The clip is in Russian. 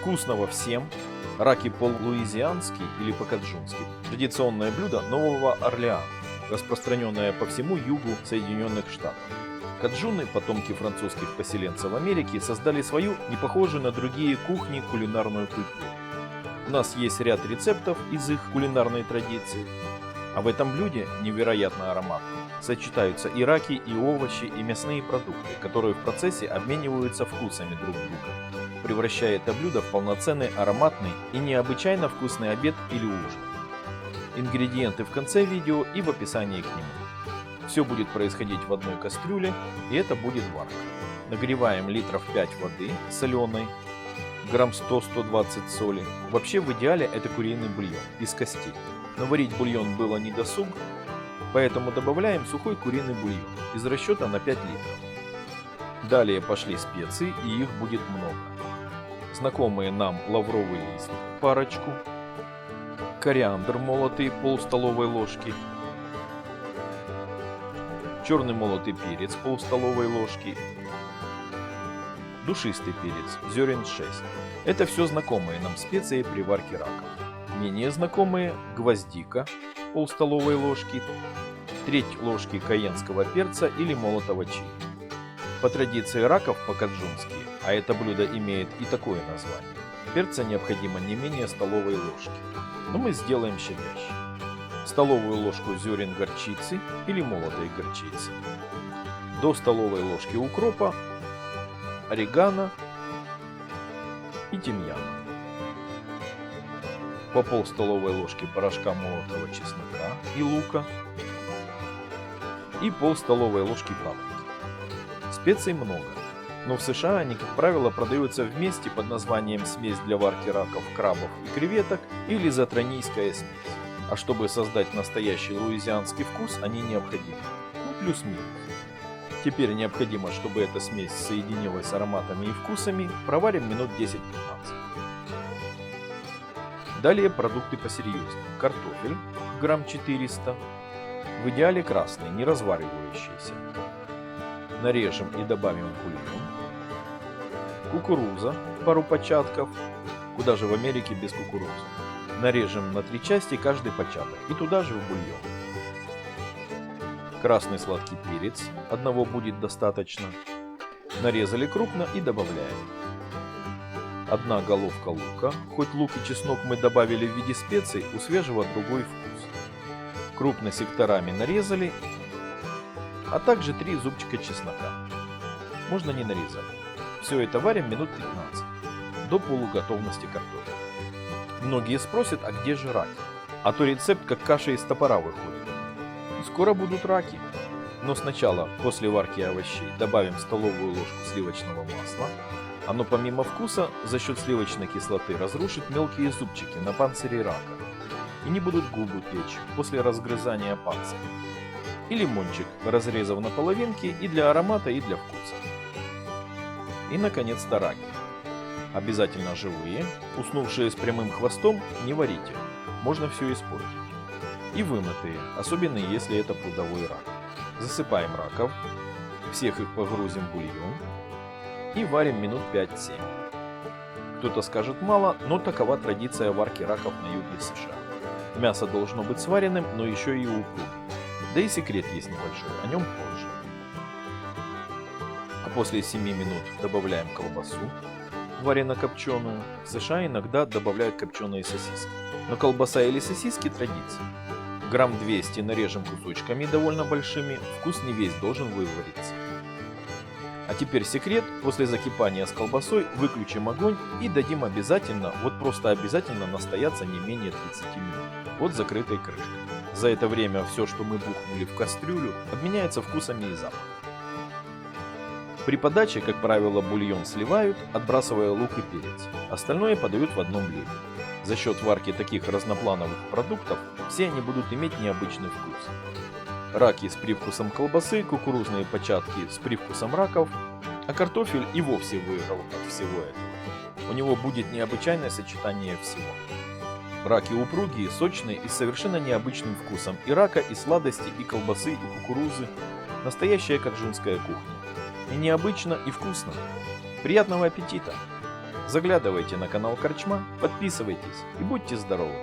Вкусного всем! Раки по-луизиански или по-каджунски – традиционное блюдо Нового Орлеана, распространенное по всему югу Соединенных Штатов. Каджуны, потомки французских поселенцев Америки, создали свою, не похожую на другие кухни, кулинарную культуру. У нас есть ряд рецептов из их кулинарной традиции, а в этом блюде невероятно ароматно. Сочетаются и раки, и овощи, и мясные продукты, которые в процессе обмениваются вкусами друг друга, превращая это блюдо в полноценный ароматный и необычайно вкусный обед или ужин. Ингредиенты в конце видео и в описании к нему. Все будет происходить в одной кастрюле, и это будет варка. Нагреваем литров 5 воды соленой, грамм 100-120 соли. Вообще в идеале это куриный бульон из костей. Но варить бульон было не досуг, поэтому добавляем сухой куриный бульон из расчета на 5 литров. Далее пошли специи и их будет много. Знакомые нам лавровый лист парочку, кориандр молотый пол столовой ложки, черный молотый перец пол столовой ложки, душистый перец, зерен 6. Это все знакомые нам специи при варке рака. Менее знакомые гвоздика, пол столовой ложки, треть ложки каенского перца или молотого чили. По традиции раков по-каджунски, а это блюдо имеет и такое название, перца необходимо не менее столовой ложки, но мы сделаем щадяще. Столовую ложку зерен горчицы или молотой горчицы, до столовой ложки укропа, орегано и тимьяна по пол столовой ложки порошка молотого чеснока и лука и пол столовой ложки паприки. Специй много, но в США они, как правило, продаются вместе под названием смесь для варки раков, крабов и креветок или затронийская смесь. А чтобы создать настоящий луизианский вкус, они необходимы. Ну, плюс-минус. Теперь необходимо, чтобы эта смесь соединилась с ароматами и вкусами, проварим минут 10-15. Далее продукты посерьезнее. Картофель, грамм 400, в идеале красный, не разваривающийся. Нарежем и добавим бульон. Кукуруза, пару початков, куда же в Америке без кукурузы. Нарежем на три части каждый початок и туда же в бульон. Красный сладкий перец, одного будет достаточно. Нарезали крупно и добавляем одна головка лука, хоть лук и чеснок мы добавили в виде специй, у свежего другой вкус. Крупно секторами нарезали, а также три зубчика чеснока. Можно не нарезать. Все это варим минут 15, до полуготовности картофеля. Многие спросят, а где же раки? А то рецепт как каша из топора выходит. Скоро будут раки. Но сначала, после варки овощей, добавим столовую ложку сливочного масла, оно помимо вкуса за счет сливочной кислоты разрушит мелкие зубчики на панцире рака и не будут губы печь после разгрызания панциря. И лимончик, разрезав на половинки и для аромата, и для вкуса. И, наконец-то, раки. Обязательно живые, уснувшие с прямым хвостом, не варите, можно все испортить. И вымытые, особенно если это прудовой рак. Засыпаем раков, всех их погрузим в бульон, и варим минут 5-7. Кто-то скажет мало, но такова традиция варки раков на юге США. Мясо должно быть сваренным, но еще и упругим. Да и секрет есть небольшой, о нем позже. А после 7 минут добавляем колбасу, варено-копченую. В США иногда добавляют копченые сосиски. Но колбаса или сосиски традиция. Грамм 200 нарежем кусочками довольно большими, вкус не весь должен вывариться. А теперь секрет, после закипания с колбасой выключим огонь и дадим обязательно, вот просто обязательно настояться не менее 30 минут под закрытой крышкой. За это время все, что мы бухнули в кастрюлю, обменяется вкусами и запахом. При подаче, как правило, бульон сливают, отбрасывая лук и перец. Остальное подают в одном блюде. За счет варки таких разноплановых продуктов все они будут иметь необычный вкус раки с привкусом колбасы, кукурузные початки с привкусом раков, а картофель и вовсе выиграл от всего этого. У него будет необычайное сочетание всего. Раки упругие, сочные и с совершенно необычным вкусом и рака, и сладости, и колбасы, и кукурузы. Настоящая каджунская кухня. И необычно, и вкусно. Приятного аппетита! Заглядывайте на канал Корчма, подписывайтесь и будьте здоровы!